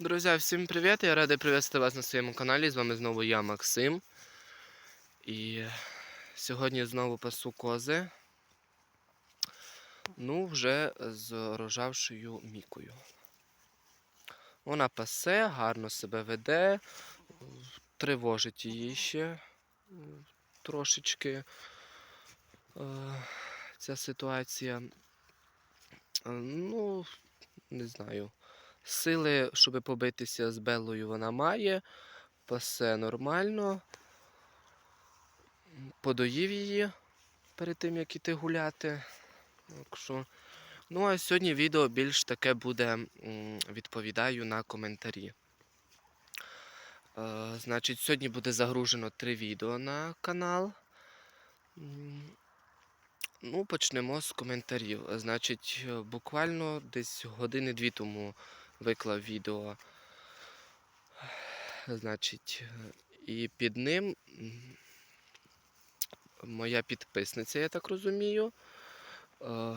Друзі, всім привіт! Я радий привітати вас на своєму каналі. З вами знову я, Максим. І сьогодні знову пасу кози. Ну, вже з рожавшою мікою. Вона пасе, гарно себе веде, тривожить її ще трошечки е, ця ситуація. Е, Ну, не знаю. Сили, щоб побитися з Белою, вона має. Пасе нормально. Подоїв її перед тим, як іти гуляти. Так що... Ну, а сьогодні відео більш таке буде, відповідаю на коментарі. Е, значить, сьогодні буде загружено три відео на канал. Ну, почнемо з коментарів. Значить, буквально десь години-дві тому виклав відео. Значить, і під ним моя підписниця, я так розумію. Е,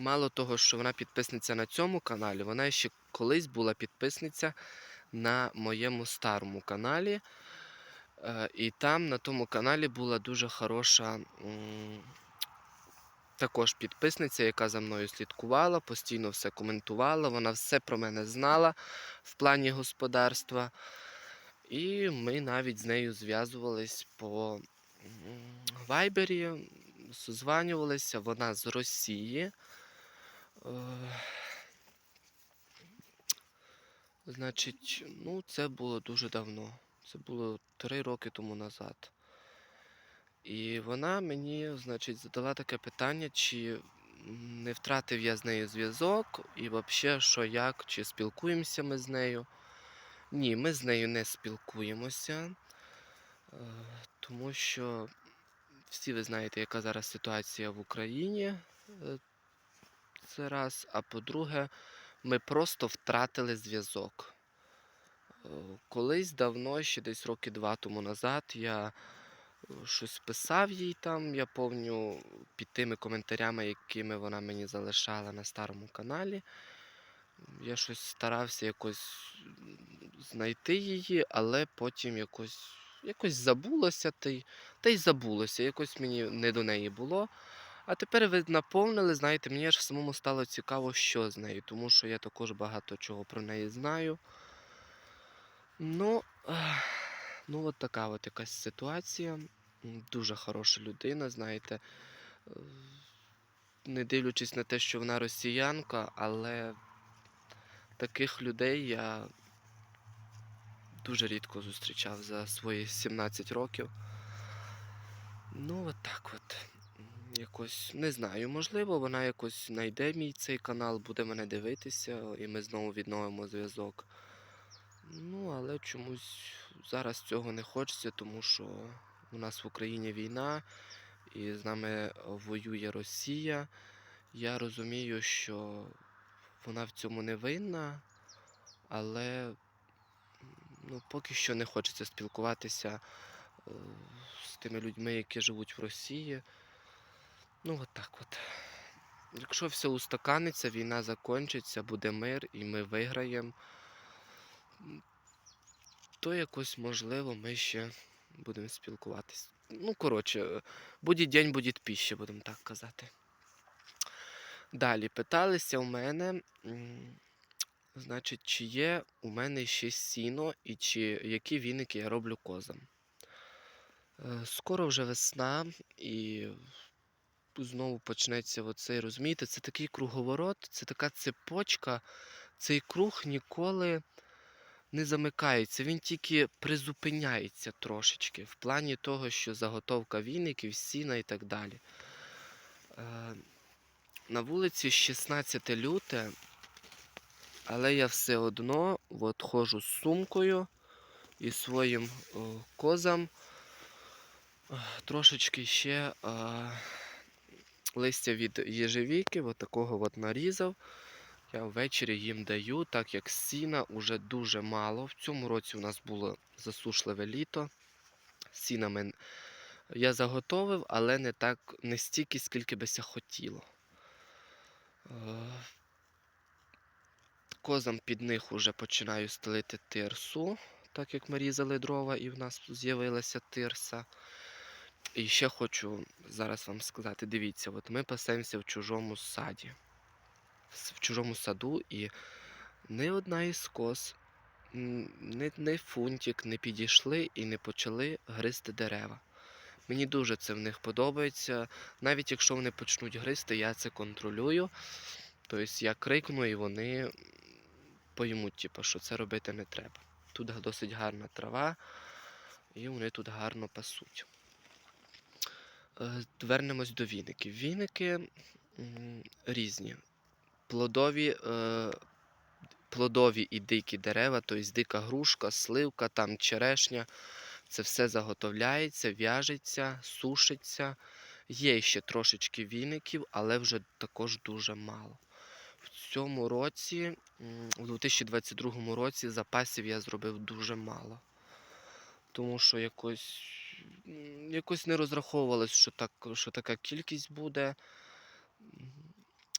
Мало того, що вона підписниця на цьому каналі, вона ще колись була підписниця на моєму старому каналі. Е, І там на тому каналі була дуже хороша також підписниця, яка за мною слідкувала, постійно все коментувала, вона все про мене знала в плані господарства. І ми навіть з нею зв'язувались по вайбері, созванювалися, вона з Росії. Е, Значить, ну, це було дуже давно. Це було три роки тому назад. І вона мені, значить, задала таке питання, чи не втратив я з нею зв'язок, і взагалі, що як, чи спілкуємося ми з нею. Ні, ми з нею не спілкуємося, е, тому що всі ви знаєте, яка зараз ситуація в Україні. е, Це раз. А по-друге, ми просто втратили зв'язок. Е, Колись давно, ще десь роки два тому назад, я щось писав їй там, я пам'ятаю, під тими коментарями, якими вона мені залишала на старому каналі. Я щось старався якось знайти її, але потім якось, якось забулося, та й, та й забулося. Якось мені не до неї було. А тепер ви наповнили, знаєте, мені аж самому стало цікаво, що з нею, тому що я також багато чого про неї знаю. Ну, ех, ну от така от якась ситуація. Дуже хороша людина, знаєте. Е, Не дивлячись на те, що вона росіянка, але таких людей я дуже рідко зустрічав за свої 17 років. Ну, от так от. Якось не знаю, можливо, вона якось знайде мій цей канал, буде мене дивитися, і ми знову відновимо зв'язок. Ну, але чомусь зараз цього не хочеться, тому що у нас в Україні війна, і з нами воює Росія. Я розумію, що вона в цьому не винна, але ну, поки що не хочеться спілкуватися е, з тими людьми, які живуть в Росії. Ну, от так от. Якщо все устаканиться, війна закінчиться, буде мир і ми виграємо, то якось можливо ми ще будемо спілкуватись. Ну, коротше, буде день, буде піща, будемо так казати. Далі питалися у мене, значить, чи є у мене ще сіно і чи які віники я роблю козам. Е, Скоро вже весна і знову почнеться оцей, розумієте, це такий круговорот, це така цепочка, цей круг ніколи не замикається, він тільки призупиняється трошечки в плані того, що заготовка віників, сіна і так далі. Е, На вулиці 16 люте, але я все одно от ходжу з сумкою і своїм о, козам е, трошечки ще е, листя від єжевіки, от такого от нарізав. Я ввечері їм даю, так як сіна уже дуже мало. В цьому році у нас було засушливе літо. Сіна мен... я заготовив, але не так, не стільки, скільки би ся хотіло. Е, козам під них уже починаю стелити тирсу, так як ми різали дрова і в нас з'явилася тирса. І ще хочу зараз вам сказати, дивіться, от ми пасемося в чужому саді, в чужому саду, і ні одна із коз, м, ні, ні фунтик не підійшли і не почали гризти дерева. Мені дуже це в них подобається. Навіть якщо вони почнуть гризти, я це контролюю. Тобто я крикну, і вони поймуть, типу, що це робити не треба. Тут досить гарна трава, і вони тут гарно пасуть. Е, Вернемось до віників. Віники різні. Плодові, е, плодові і дикі дерева, тобто дика грушка, сливка, там черешня. Це все заготовляється, в'яжеться, сушиться. Є ще трошечки віників, але вже також дуже мало. В цьому році, у 2022 році, запасів я зробив дуже мало. Тому що якось, якось не розраховувалось, що, так, що така кількість буде.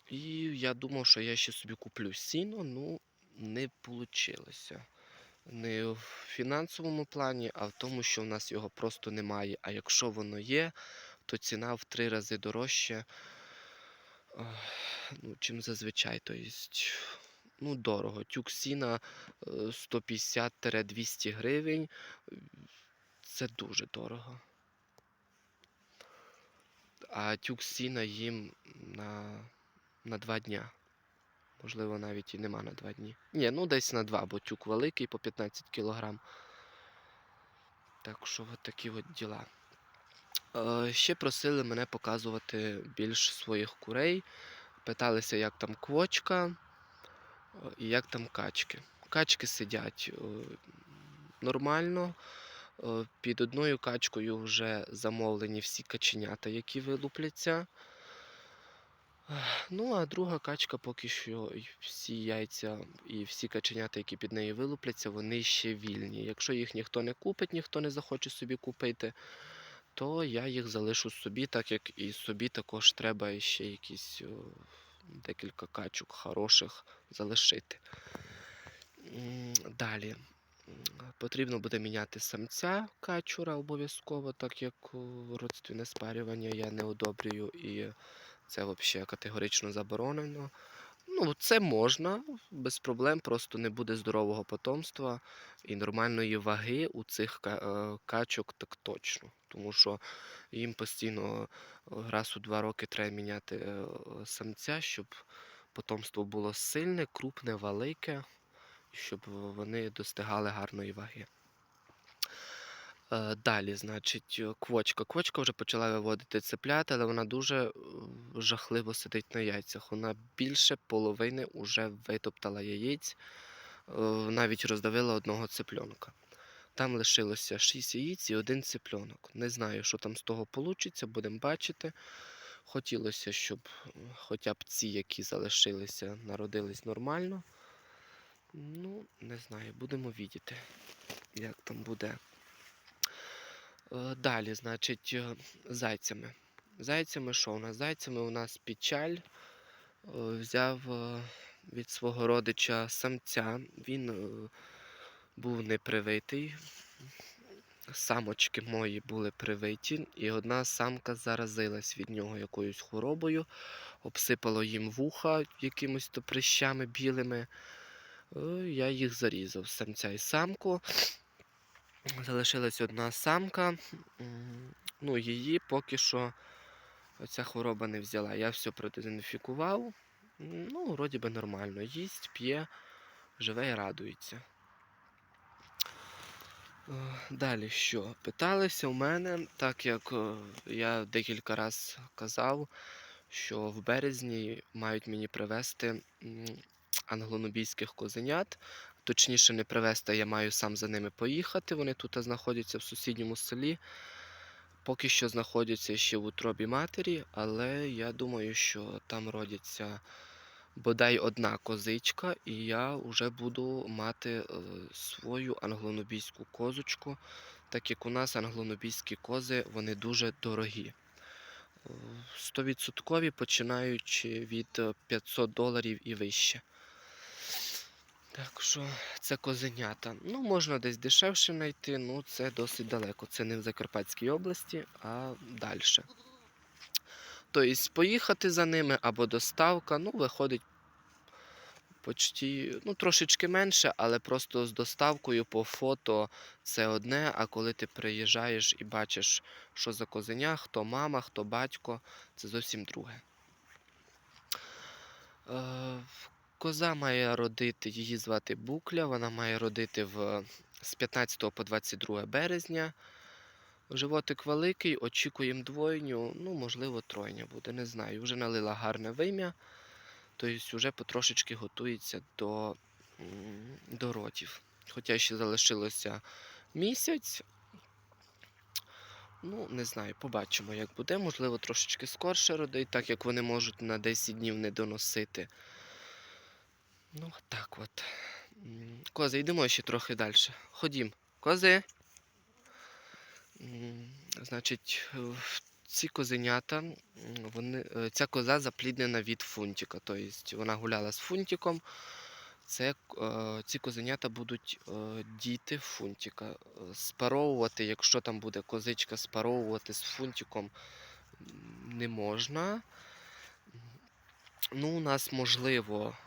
І я думав, що я ще собі куплю сіно, ну не вийшло. Не в фінансовому плані, а в тому, що в нас його просто немає. А якщо воно є, то ціна в три рази дорожча, ну, чим зазвичай. Тобто, ну, дорого. Тюк сіна е, 150-200 гривень. е, Це дуже дорого. А тюк сіна їм на, на два дня. Можливо, навіть і нема на два дні. Ні, ну десь на два, бо тюк великий по 15 кілограм. Так що от такі от діла. Е, ще просили мене показувати більш своїх курей. Питалися, як там квочка е, і як там качки. Качки сидять е, нормально. Е, Під одною качкою вже замовлені всі каченята, які вилупляться. Ну, а друга качка поки що всі яйця і всі каченята, які під нею вилупляться, вони ще вільні. Якщо їх ніхто не купить, ніхто не захоче собі купити, то я їх залишу собі, так як і собі також треба ще якісь декілька качок хороших залишити. Далі. Потрібно буде міняти самця качура обов'язково, так як родственне спарювання я не одобрюю і це взагалі категорично заборонено. Ну, це можна без проблем, просто не буде здорового потомства і нормальної ваги у цих е, качок так точно. Тому що їм постійно е, раз у два роки треба міняти е, самця, щоб потомство було сильне, крупне, велике, щоб вони достигали гарної ваги. Е, Далі, значить, е, квочка. Квочка вже почала виводити цеплят, але вона дуже е, жахливо сидить на яйцях. Вона більше половини вже витоптала яєць, навіть роздавила одного цепльонка. Там лишилося 6 яєць і один цепльонок. Не знаю, що там з того вийде, будемо бачити. Хотілося, щоб хоча б ці, які залишилися, народились нормально. Ну, не знаю, будемо бачити, як там буде. Е, Далі, значить, е, зайцями. Зайцями що у нас? Зайцями у нас печаль е, взяв від свого родича самця. Він був не привитий. Самочки мої були привиті, і одна самка заразилась від нього якоюсь хворобою, обсипало їм вуха якимось то прищами білими. Е, Я їх зарізав, самця і самку. Залишилась одна самка. Ну, її поки що ця хвороба не взяла. Я все продезінфікував. Ну, вроді би нормально. Їсть, п'є, живе і радується. Е, Далі що? Питалися в мене, так як е, я декілька разів казав, що в березні мають мені привезти англонобійських козенят. Точніше, не привезти, а я маю сам за ними поїхати. Вони тут знаходяться в сусідньому селі. Поки що знаходяться ще в утробі матері, але я думаю, що там родиться бодай одна козичка, і я вже буду мати е, свою англонобійську козочку, так як у нас англонобійські кози вони дуже дорогі. Е, Стовідсоткові, починаючи від е, 500 доларів і вище. Так що це козенята. Ну, можна десь дешевше знайти, ну це досить далеко. Це не в Закарпатській області, а далі. Тобто поїхати за ними або доставка, ну, виходить почти, ну, трошечки менше, але просто з доставкою по фото це одне. А коли ти приїжджаєш і бачиш, що за козеня, хто мама, хто батько, це зовсім друге. Е, Коза має родити, її звати Букля, вона має родити в, з 15 по 22 березня. Животик великий, очікуємо двойню, ну, можливо, тройня буде, не знаю. Вже налила гарне вим'я, тобто вже потрошечки готується до, до родів. Хоча ще залишилося місяць. Ну, не знаю, побачимо, як буде. Можливо, трошечки скорше родить, так як вони можуть на 10 днів не доносити. Ну, так от. Кози, йдемо ще трохи далі. Ходім. Кози. Значить, е, ці козенята, вони, е, ця коза запліднена від фунтика. Тобто вона гуляла з фунтиком. Це, е, ці козенята будуть діти фунтика. Спаровувати, якщо там буде козичка спаровувати з фунтиком, не можна. Ну, у нас можливо,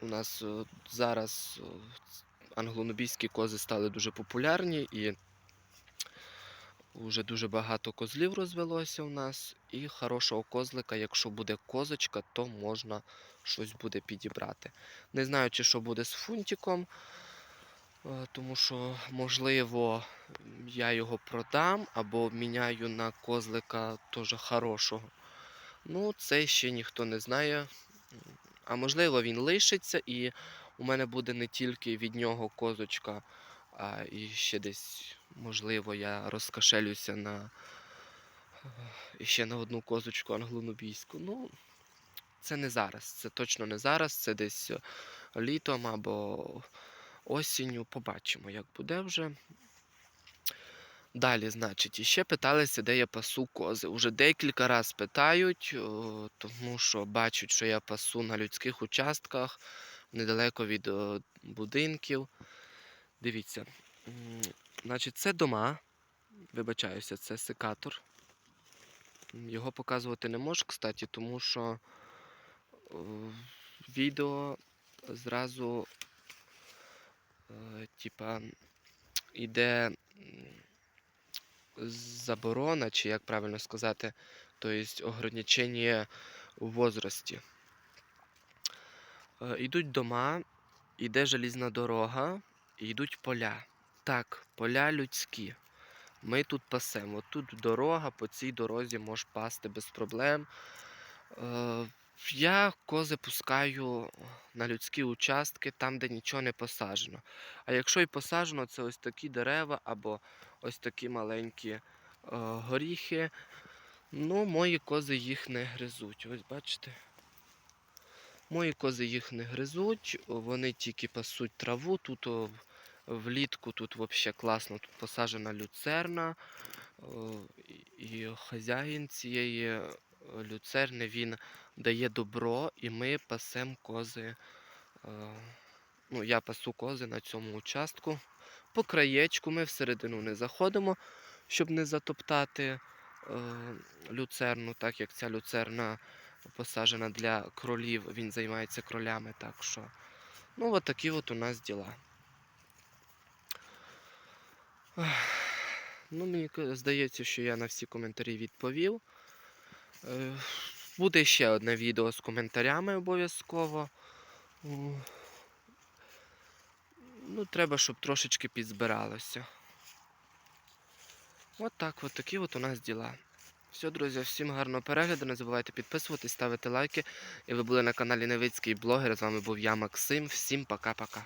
у нас е, зараз е, англонобійські кози стали дуже популярні і вже дуже багато козлів розвелося у нас. І хорошого козлика, якщо буде козочка, то можна щось буде підібрати. Не знаю, чи що буде з фунтиком, е, тому що, можливо, я його продам або обміняю на козлика теж хорошого. Ну, це ще ніхто не знає. А можливо, він лишиться, і у мене буде не тільки від нього козочка, а і ще десь, можливо, я розкашелюся на е, ще на одну козочку англонобійську. Ну, це не зараз. Це точно не зараз. Це десь е, літом або осінню. Побачимо, як буде вже. Далі, значить, іще питалися, де я пасу кози. Уже декілька разів питають, тому що бачать, що я пасу на людських участках, недалеко від будинків. Дивіться, значить, це дома. Вибачаюся, це секатор. Його показувати не можу, кстати, тому що відео зразу, е, типа, іде. Заборона, чи як правильно сказати, тобто ограничення у возрасті. Е, Йдуть дома, йде желізна дорога, йдуть поля. Так, поля людські. Ми тут пасемо. Тут дорога, по цій дорозі можеш пасти без проблем. Е, Я кози пускаю на людські участки, там, де нічого не посаджено. А якщо і посаджено, це ось такі дерева або ось такі маленькі е, горіхи. Ну, мої кози їх не гризуть. Ось бачите. Мої кози їх не гризуть, вони тільки пасуть траву. Тут о, влітку тут взагалі класно, тут посаджена люцерна. І хазяїн цієї е, люцерни він дає добро, і ми пасемо кози. е, Ну, я пасу кози на цьому участку. По краєчку ми всередину не заходимо, щоб не затоптати е, люцерну, так як ця люцерна посаджена для кролів, він займається кролями. Так що, ну, от такі от у нас діла. Ну, мені здається, що я на всі коментарі відповів. Е, Буде ще одне відео з коментарями обов'язково. Ну, треба, щоб трошечки підзбиралося. От так, от такі от у нас діла. Все, друзі, всім гарного перегляду. Не забувайте підписуватись, ставити лайки. І ви були на каналі Невицький блогер. З вами був я, Максим. Всім пока-пока.